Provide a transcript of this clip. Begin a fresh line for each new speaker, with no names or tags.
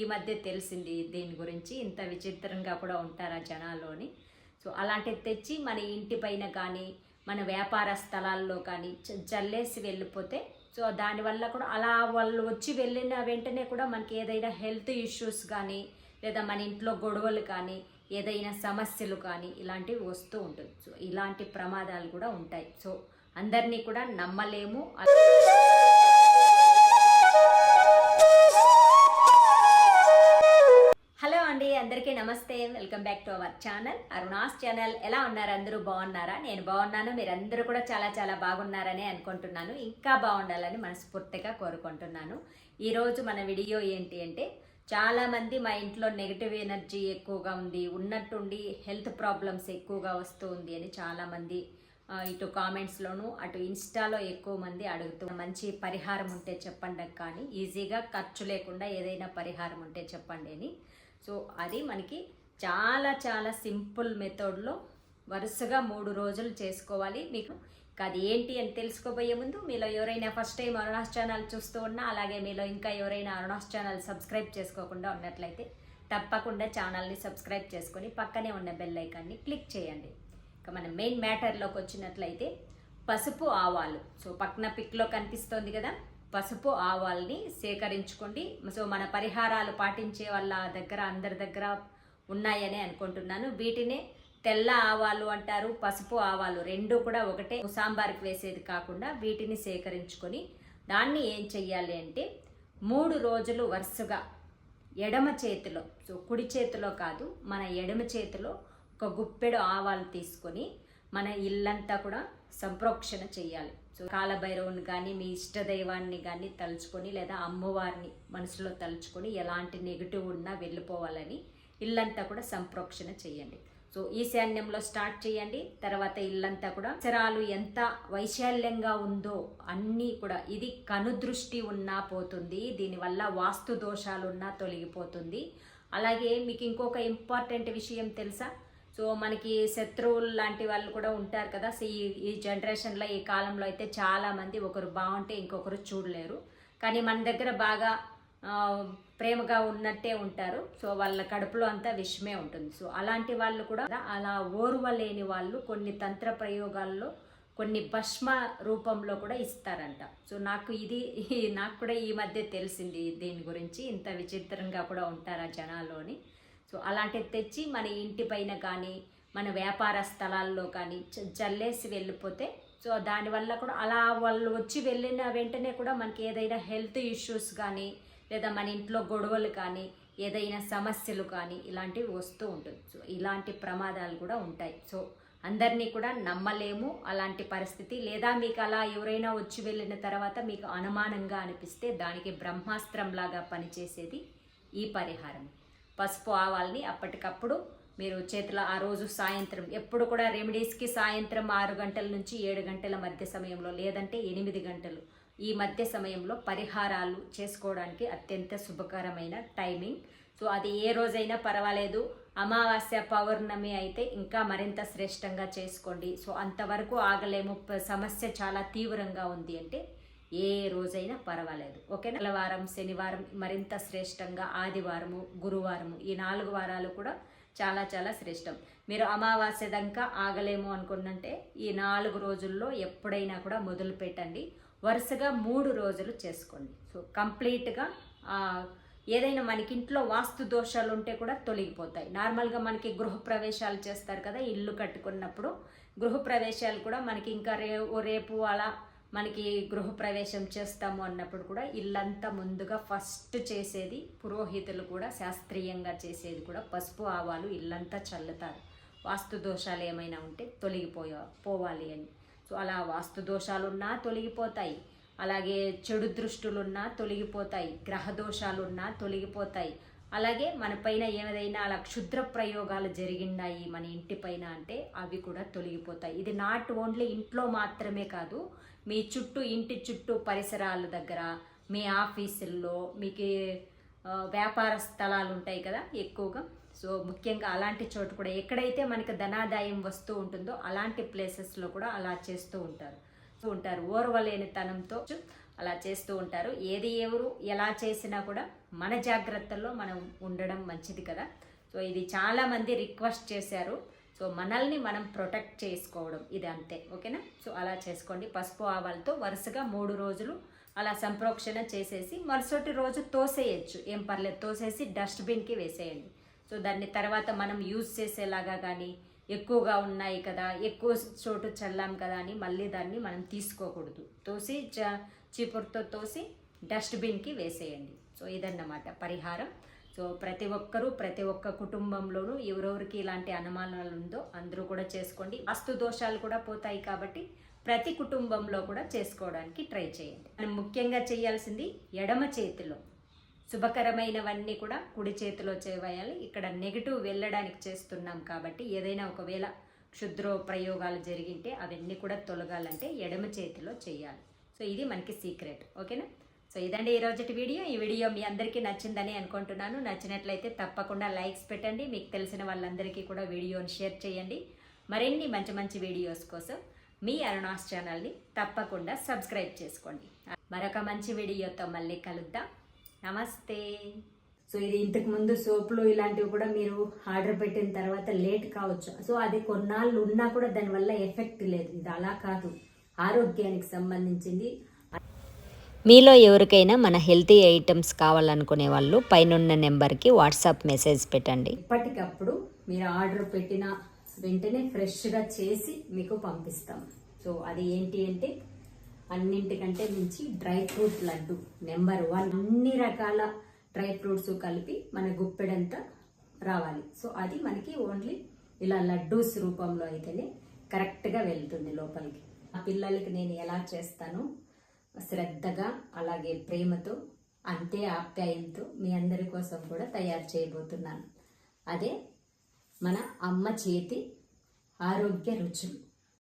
ఈ మధ్య తెలిసింది దీని గురించి. ఇంత విచిత్రంగా కూడా ఉంటారా జనాల్లోని సో అలాంటివి తెచ్చి మన ఇంటి పైన కానీ మన వ్యాపార స్థలాల్లో కానీ జల్లేసి చల్లేసి వెళ్ళిపోతే సో దానివల్ల కూడా అలా వాళ్ళు వచ్చి వెళ్ళిన వెంటనే కూడా మనకి ఏదైనా హెల్త్ ఇష్యూస్ కానీ లేదా మన ఇంట్లో గొడవలు కానీ ఏదైనా సమస్యలు కానీ ఇలాంటివి వస్తూ ఉంటుంది సో ఇలాంటి ప్రమాదాలు కూడా ఉంటాయి. సో అందరినీ కూడా నమ్మలేము. Back to our channel Aruna's channel ఎలా ఉన్నారు? అందరూ బాగున్నారా? నేను బాగున్నాను. మీరందరూ కూడా చాలా చాలా బాగున్నారని అనుకుంటున్నాను. ఇంకా బాగుండాలని మనస్ఫూర్తిగా కోరుకుంటున్నాను. ఈరోజు మన వీడియో ఏంటి అంటే చాలామంది మా ఇంట్లో నెగిటివ్ ఎనర్జీ ఎక్కువగా ఉంది ఉన్నట్టుండి హెల్త్ ప్రాబ్లమ్స్ ఎక్కువగా వస్తూ ఉంది అని చాలామంది ఇటు కామెంట్స్లోను అటు ఇన్స్టాలో ఎక్కువ మంది అడుగుతూ మంచి పరిహారం ఉంటే చెప్పండి కానీ ఈజీగా ఖర్చు లేకుండా ఏదైనా పరిహారం ఉంటే చెప్పండి అని. సో అది మనకి చాలా చాలా సింపుల్ మెథడ్లో వరుసగా మూడు రోజులు చేసుకోవాలి. మీకు ఇంకా అది ఏంటి అని తెలుసుకోబోయే ముందు మీలో ఎవరైనా ఫస్ట్ టైం అరుణాస్ ఛానల్ చూస్తూ ఉన్నా అలాగే మీలో ఇంకా ఎవరైనా అరుణాస్ ఛానల్ సబ్స్క్రైబ్ చేసుకోకుండా ఉన్నట్లయితే తప్పకుండా ఛానల్ని సబ్స్క్రైబ్ చేసుకొని పక్కనే ఉన్న బెల్ ఐకాన్ని క్లిక్ చేయండి. ఇక మన మెయిన్ మ్యాటర్లోకి వచ్చినట్లయితే పసుపు ఆవాలు. సో పక్కన పిక్లో కనిపిస్తోంది కదా పసుపు ఆవాల్ని సేకరించుకోండి. సో మన పరిహారాలు పాటించే వాళ్ళ దగ్గర అందరి దగ్గర ఉన్నాయని అనుకుంటున్నాను. వీటినే తెల్ల ఆవాలు అంటారు పసుపు ఆవాలు రెండు కూడా ఒకటే. సాంబార్కి వేసేది కాకుండా వీటిని సేకరించుకొని దాన్ని ఏం చెయ్యాలి అంటే మూడు రోజులు వరుసగా ఎడమ చేతిలో సో కుడి చేతిలో కాదు మన ఎడమ చేతిలో ఒక గుప్పెడు ఆవాలు తీసుకొని మన ఇల్లంతా కూడా సంప్రోక్షణ చేయాలి సో కాలభైరవుని కానీ మీ ఇష్టదైవాన్ని కానీ తలుచుకొని లేదా అమ్మవారిని మనసులో తలుచుకొని ఎలాంటి నెగిటివ్ ఉన్నా వెళ్ళిపోవాలని ఇల్లంతా కూడా సంప్రోక్షణ చేయండి. సో ఈశాన్యంలో స్టార్ట్ చేయండి. తర్వాత ఇల్లంతా కూడా అక్షరాలు ఎంత వైశాల్యంగా ఉందో అన్నీ కూడా ఇది కనుదృష్టి ఉన్నా పోతుంది. దీనివల్ల వాస్తు దోషాలు ఉన్నా తొలగిపోతుంది. అలాగే మీకు ఇంకొక ఇంపార్టెంట్ విషయం తెలుసా? సో మనకి శత్రువులు లాంటి వాళ్ళు కూడా ఉంటారు కదా. సో ఈ ఈ జనరేషన్లో ఈ కాలంలో అయితే చాలా మంది ఒకరు బాగుంటే ఇంకొకరు చూడలేరు. కానీ మన దగ్గర బాగా ప్రేమగా ఉన్నట్టే ఉంటారు. సో వాళ్ళ కడుపులో అంతా విషమే ఉంటుంది. సో అలాంటి వాళ్ళు కూడా అలా ఓర్వలేని వాళ్ళు కొన్ని తంత్ర ప్రయోగాల్లో కొన్ని భస్మ రూపంలో కూడా ఇస్తారంట. సో నాకు ఇది నాకు కూడా ఈ మధ్య తెలిసింది దీని గురించి. ఇంత విచిత్రంగా కూడా ఉంటారా జనాల్లోని సో అలాంటివి తెచ్చి మన ఇంటి పైన కానీ మన వ్యాపార స్థలాల్లో కానీ జల్లేసి చల్లేసి వెళ్ళిపోతే సో దానివల్ల కూడా అలా వాళ్ళు వచ్చి వెళ్ళిన వెంటనే కూడా మనకి ఏదైనా హెల్త్ ఇష్యూస్ కానీ లేదా మన ఇంట్లో గొడవలు కానీ ఏదైనా సమస్యలు కానీ ఇలాంటివి వస్తూ ఉంటుంది సో ఇలాంటి ప్రమాదాలు కూడా ఉంటాయి. సో అందరినీ కూడా నమ్మలేము అలాంటి పరిస్థితి. లేదా మీకు అలా ఎవరైనా వచ్చి వెళ్ళిన తర్వాత మీకు అనుమానంగా అనిపిస్తే దానికి బ్రహ్మాస్త్రం లాగా పనిచేసేది ఈ పరిహారం. పసుపు ఆవాల్ని అప్పటికప్పుడు మీరు చేతిలో ఆ రోజు సాయంత్రం ఎప్పుడు కూడా రెమెడీస్కి సాయంత్రం ఆరు గంటల నుంచి ఏడు గంటల మధ్య సమయంలో లేదంటే ఎనిమిది గంటలు ఈ మధ్య సమయంలో పరిహారాలు చేసుకోవడానికి అత్యంత శుభకరమైన టైమింగ్. సో అది ఏ రోజైనా పర్వాలేదు. అమావాస్య పౌర్ణమి అయితే ఇంకా మరింత శ్రేష్టంగా చేసుకోండి. సో అంతవరకు ఆగలేము. సమస్య చాలా తీవ్రంగా ఉంది అంటే ఏ రోజైనా పర్వాలేదు. ఓకే మంగళవారం శనివారం మరింత శ్రేష్టంగా ఆదివారము గురువారము ఈ నాలుగు వారాలు కూడా చాలా చాలా శ్రేష్టం. మీరు అమావాస్య దాకా ఆగలేము అనుకున్నంటే ఈ నాలుగు రోజుల్లో ఎప్పుడైనా కూడా మొదలు పెట్టండి వరుసగా మూడు రోజులు చేసుకోండి. సో కంప్లీట్గా ఏదైనా మనకి ఇంట్లో వాస్తు దోషాలు ఉంటే కూడా తొలగిపోతాయి. నార్మల్గా మనకి గృహప్రవేశాలు చేస్తారు కదా ఇల్లు కట్టుకున్నప్పుడు గృహప్రవేశాలు కూడా మనకి ఇంకా రే రేపు అలా మనకి గృహప్రవేశం చేస్తాము అన్నప్పుడు కూడా ఇల్లంతా ముందుగా ఫస్ట్ చేసేది పురోహితులు కూడా శాస్త్రీయంగా చేసేది కూడా పసుపు ఆవాలు ఇల్లంతా చల్లుతారు. వాస్తు దోషాలు ఏమైనా ఉంటే తొలగిపోయా పోవాలి అని. సో అలా వాస్తు దోషాలున్నా తొలగిపోతాయి. అలాగే చెడు దృష్టులున్నా తొలగిపోతాయి. గ్రహ దోషాలున్నా తొలగిపోతాయి. అలాగే మన పైన ఏదైనా అలా క్షుద్ర ప్రయోగాలు జరిగినాయి మన ఇంటి పైన అంటే అవి కూడా తొలగిపోతాయి. ఇది నాట్ ఓన్లీ ఇంట్లో మాత్రమే కాదు మీ చుట్టూ ఇంటి చుట్టూ పరిసరాల దగ్గర మీ ఆఫీసుల్లో మీకు వ్యాపార స్థలాలు ఉంటాయి కదా ఎక్కువగా. సో ముఖ్యంగా అలాంటి చోటు కూడా ఎక్కడైతే మనకి ధనాదాయం వస్తూ ఉంటుందో అలాంటి ప్లేసెస్లో కూడా అలా చేస్తూ ఉంటారు. ఉంటారు. ఓర్వలేనితనంతో అలా చేస్తూ ఉంటారు. ఏది ఎవరు ఎలా చేసినా కూడా మన జాగ్రత్తల్లో మనం ఉండడం మంచిది కదా. సో ఇది చాలామంది రిక్వెస్ట్ చేశారు. సో మనల్ని మనం ప్రొటెక్ట్ చేసుకోవడం ఇది అంతే. ఓకేనా? సో అలా చేసుకోండి. పసుపు ఆవాలతో వరుసగా మూడు రోజులు అలా సంప్రోక్షణ చేసేసి మరుసటి రోజు తోసేయచ్చు. ఏం పర్లేదు. తోసేసి డస్ట్బిన్కి వేసేయండి. సో దాన్ని తర్వాత మనం యూజ్ చేసేలాగా కానీ ఎక్కువగా ఉన్నాయి కదా ఎక్కువ చోటు చల్లాం కదా అని మళ్ళీ దాన్ని మనం తీసుకోకూడదు. తోసి చ చీపురుతో తోసి డస్ట్బిన్కి వేసేయండి. సో ఇదన్నమాట పరిహారం. సో ప్రతి ఒక్కరూ ప్రతి ఒక్క కుటుంబంలోనూ ఎవరెవరికి ఇలాంటి అనుమానాలు ఉందో అందరూ కూడా చేసుకోండి. వస్తు దోషాలు కూడా పోతాయి కాబట్టి ప్రతి కుటుంబంలో కూడా చేసుకోవడానికి ట్రై చేయండి. మనం ముఖ్యంగా చేయాల్సింది ఎడమ చేతిలో. శుభకరమైనవన్నీ కూడా కుడి చేతిలో చేయాలి. ఇక్కడ నెగిటివ్ వెళ్ళడానికి చేస్తున్నాం కాబట్టి ఏదైనా ఒకవేళ క్షుద్ర ప్రయోగాలు జరిగింటే అవన్నీ కూడా తొలగాలంటే ఎడమ చేతిలో చేయాలి. సో ఇది మనకి సీక్రెట్. ఓకేనా? సో ఇదండి ఈ వీడియో. ఈ వీడియో మీ అందరికీ నచ్చిందని అనుకుంటున్నాను. నచ్చినట్లయితే తప్పకుండా లైక్స్ పెట్టండి. మీకు తెలిసిన వాళ్ళందరికీ కూడా వీడియోని షేర్ చేయండి. మరిన్ని మంచి మంచి వీడియోస్ కోసం మీ అరుణాస్ ఛానల్ని తప్పకుండా సబ్స్క్రైబ్ చేసుకోండి. మరొక మంచి వీడియోతో మళ్ళీ కలుద్దాం. నమస్తే. సో ఇది ఇంతకు ముందు సోపులు ఇలాంటివి కూడా మీరు ఆర్డర్ పెట్టిన తర్వాత లేట్ కావచ్చు. సో అది కొన్నాళ్ళు ఉన్నా కూడా దానివల్ల ఎఫెక్ట్ లేదు. ఇది అలా కాదు. ఆరోగ్యానికి సంబంధించింది.
మీలో ఎవరికైనా మన హెల్తీ ఐటమ్స్ కావాలనుకునే వాళ్ళు పైనున్న నెంబర్కి వాట్సాప్ మెసేజ్ పెట్టండి.
ఎప్పటికప్పుడు మీరు ఆర్డర్ పెట్టిన వెంటనే ఫ్రెష్గా చేసి మీకు పంపిస్తాం. సో అది ఏంటి అంటే అన్నింటికంటే మించి dry fruit laddu number one. అన్ని రకాల డ్రై ఫ్రూట్స్ కలిపి మన గుప్పెడంత రావాలి. సో అది మనకి ఓన్లీ ఇలా లడ్డూస్ రూపంలో అయితేనే కరెక్ట్గా వెళ్తుంది లోపలికి. ఆ పిల్లలకి నేను ఎలా చేస్తానో శ్రద్ధగా అలాగే ప్రేమతో అంతే ఆప్యాయంతో మీ అందరి కోసం కూడా తయారు చేయబోతున్నాను. అదే మన అమ్మ చేతి ఆరోగ్య రుచులు.